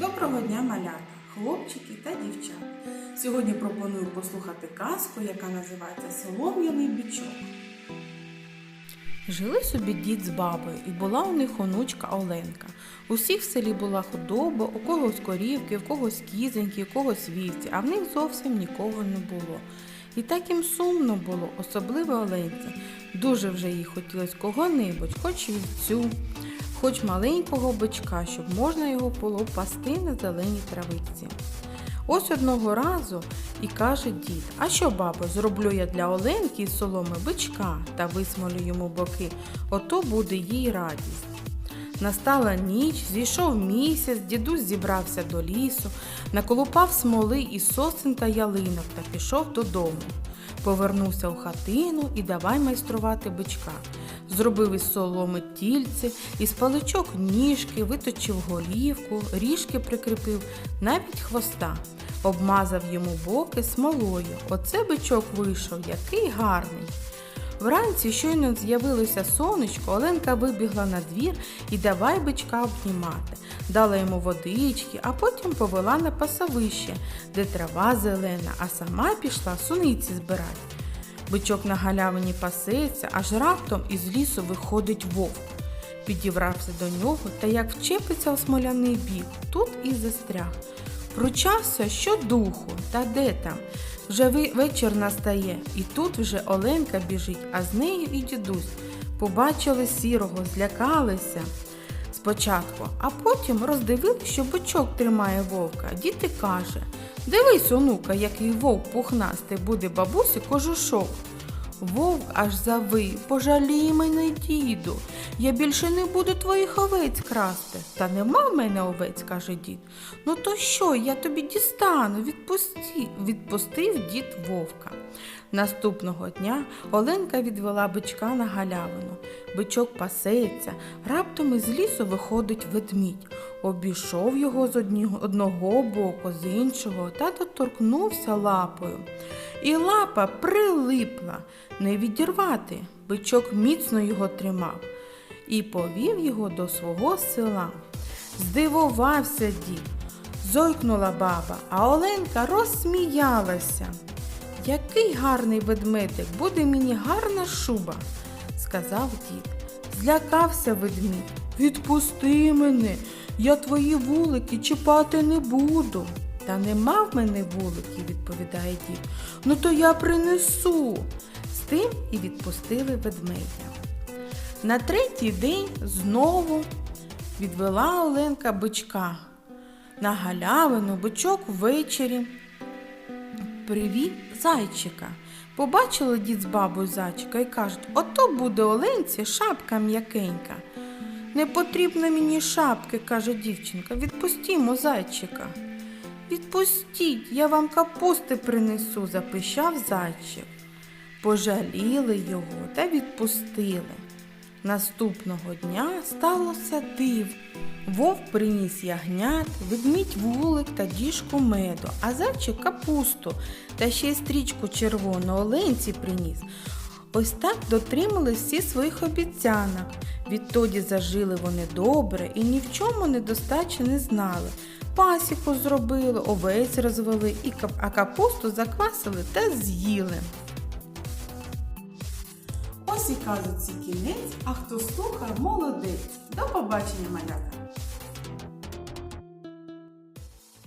Доброго дня, малята, хлопчики та дівчата. Сьогодні пропоную послухати казку, яка називається Солом'яний бічок. Жили собі дід з бабою, і була у них онучка Оленка. Усіх в селі була худоба, у когось корівки, у когось кізоньки, у когось вівці, а в них зовсім нікого не було. І так їм сумно було, особливо Оленці. Дуже вже їй хотілося кого-небудь, хоч вівцю, хоч маленького бичка, щоб можна його було пасти на зеленій травичці. Ось одного разу і каже дід: А що, бабо, зроблю я для Оленки із соломи бичка та висмолю йому боки, ото буде їй радість. Настала ніч, зійшов місяць, дідусь зібрався до лісу, наколупав смоли із сосен та ялинок та пішов додому. Повернувся у хатину і давай майструвати бичка. Зробив із соломи тільце, із паличок ніжки, виточив голівку, ріжки прикріпив, навіть хвоста. Обмазав йому боки смолою. Оце бичок вийшов, який гарний. Вранці щойно з'явилося сонечко, Оленка вибігла на двір і давай бичка обнімати. Дала йому водички, а потім повела на пасовище, де трава зелена, а сама пішла суниці збирати. Бичок на галявині пасеться, аж раптом із лісу виходить вовк. Підібрався до нього та як вчепиться у смоляний бік, тут і застряг. Пручався щодуху, та де там. Вже вечір настає, і тут вже Оленка біжить, а з нею і дідусь. Побачили сірого, злякалися спочатку, а потім роздивили, що бочок тримає вовка. Діти каже: Дивись, онука, який вовк пухнастий буде бабусі кожушок. Вовк аж завив, пожалій мене, діду. Я більше не буду твоїх овець красти. Та нема в мене овець, каже дід. Ну то що, я тобі дістану, відпусти, відпустив дід вовка. Наступного дня Оленка відвела бичка на галявину. Бичок пасеться, раптом із лісу виходить ведмідь. Обійшов його з одного боку, з іншого та доторкнувся лапою. І лапа прилипла, не відірвати. Бичок міцно його тримав і повів його до свого села. Здивувався дід, зойкнула баба, а Оленка розсміялася. Який гарний ведмедик, буде мені гарна шуба, сказав дід. Злякався ведмідь. Відпусти мене, я твої вулики чіпати не буду. Та нема в мене вуликів, відповідає дід. Ну то я принесу. З тим і відпустили ведмедя. На третій день знову відвела Оленка бичка. На галявину бичок ввечері привів зайчика. Побачили дід з бабою зайчика і кажуть, ото буде Оленці шапка м'якенька. Не потрібно мені шапки, каже дівчинка, відпустімо зайчика. Відпустіть, я вам капусти принесу, запищав зайчик. Пожаліли його та відпустили. Наступного дня сталося див. Вовк приніс ягнят, ведмідь вулик та діжку меду, а зайчик капусту та ще й стрічку червону оленці приніс. Ось так дотримали всі своїх обіцянок. Відтоді зажили вони добре і ні в чому недостачі не знали. Пасіку зробили, овець розвели, а капусту заквасили та з'їли. Казуці кінець, а хто слухав, молодець. До побачення, малята!